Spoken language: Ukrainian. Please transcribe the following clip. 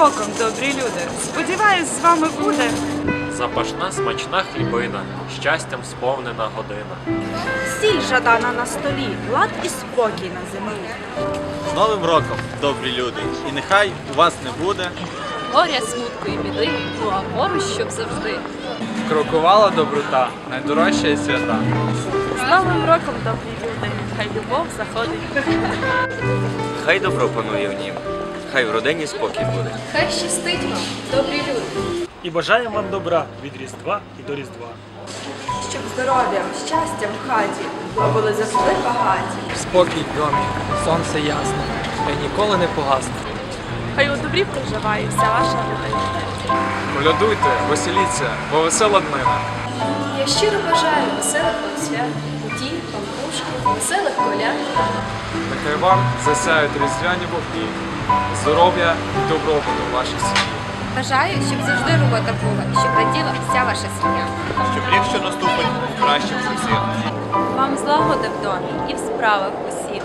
роком, добрі люди! Сподіваюсь, з вами буде. Запашна смачна хлібина, щастям сповнена година. Сіль жадана на столі, лад і спокій на землі. З Новим роком, добрі люди! І нехай у вас не буде горя, смутку і біди, ну а поруч, щоб завжди. Крокувала доброта, найдорожча і свята. З Новим роком, добрі люди, хай любов заходить. Хай добро панує в нім, хай в родині спокій буде. Хай щастить вам, добрі люди. І бажаємо вам добра від Різдва і до Різдва. Щоб здоров'ям, щастям в хаті, а були завжди багаті. Спокій в домі, сонце ясне, хай ніколи не погасне. Хай у добрі проживає вся ваша родина. Колядуйте, веселіться, бо весела днина. Я щиро бажаю веселих вам свят, куті, пампушки, веселих коляд. Нехай вам засяють різдвяні вогні, здоров'я і добробуту вашій сім'ї. Бажаю, щоб завжди робота була, щоб раділа вся ваша сім'я. щоб рік, що наступить, кращим кращих всіх. Вам злагоди в домі і в справах усіх.